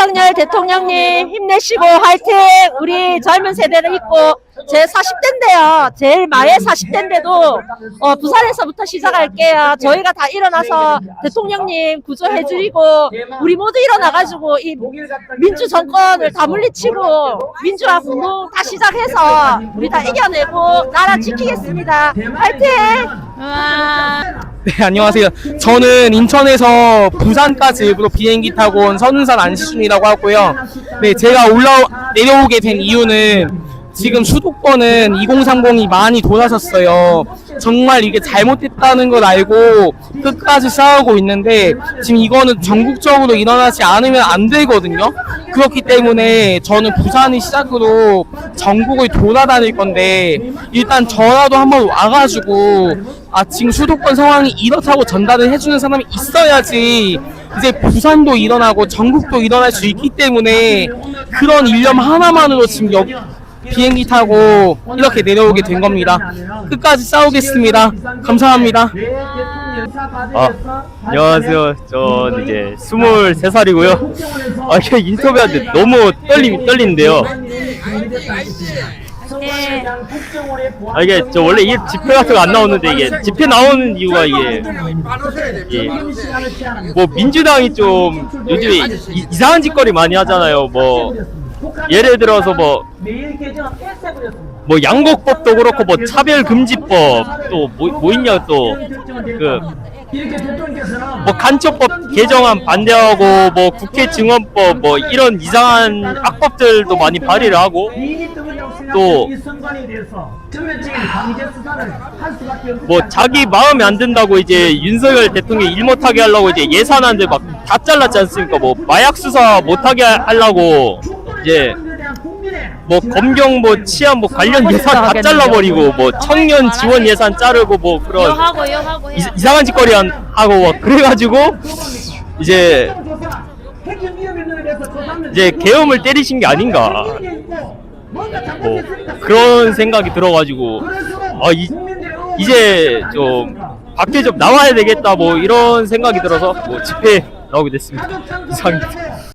윤석열 대통령님 힘내시고 화이팅! 우리 젊은 세대를 있고 제 40대인데요. 제일 마의 40대인데도 어, 부산에서부터 시작할게요. 저희가 다 일어나서 대통령님 구조해드리고 우리 모두 일어나가지고 이 민주 정권을 다 물리치고 민주화 운동 다 시작해서 우리 다 이겨내고 나라 지키겠습니다. 화이팅! 네, 안녕하세요. 저는 인천에서 부산까지 일부러 비행기 타고 온 선운산 안시준이라고 하고요. 네, 제가 올라 내려오게 된 이유는 지금 수도권은 2030이 많이 돌아섰어요. 정말 이게 잘못됐다는 걸 알고 끝까지 싸우고 있는데 지금 이거는 전국적으로 일어나지 않으면 안 되거든요. 그렇기 때문에 저는 부산을 시작으로 전국을 돌아다닐 건데 일단 저라도 한번 와가지고 아 지금 수도권 상황이 이렇다고 전달을 해주는 사람이 있어야지 이제 부산도 일어나고 전국도 일어날 수 있기 때문에 그런 일념 하나만으로 지금 여, 비행기 타고 이렇게 내려오게 된 겁니다. 끝까지 싸우겠습니다. 감사합니다. 아, 안녕하세요. 전 이제 23살이고요. 아, 이게 인터뷰하는데 너무 떨림, 떨리는데요. 아, 이게 저 원래 이 집회 같은 거 안 나오는데 이게 집회 나오는 이유가 이게, 이게 뭐 민주당이 좀 요즘에 이, 이상한 짓거리 많이 하잖아요. 뭐 예를 들어서 뭐 뭐 양곡법도 그렇고 뭐 차별금지법 또뭐 있냐 또. 그 뭐 간첩법 개정안 반대하고 뭐 국회 증언법 뭐 이런 이상한 악법들도 많이 발의를 하고 또 뭐 자기 마음에 안 든다고 이제 윤석열 대통령이 일 못하게 하려고 이제 예산안들 막 다 잘랐지 않습니까? 뭐 마약 수사 못하게 하려고 이제 뭐 검경 뭐 치안 뭐 관련 예산 다 잘라버리고 뭐 청년 지원 예산 자르고 뭐 그런 이, 이상한 짓거리 한- 하고 막 그래가지고 이제 이제 계엄을 때리신 게 아닌가. 뭐 그런 생각이 들어가지고 아 이, 이제 좀 밖에 좀 나와야 되겠다 뭐 이런 생각이 들어서 뭐 집회 나오게 됐습니다. 이상입니다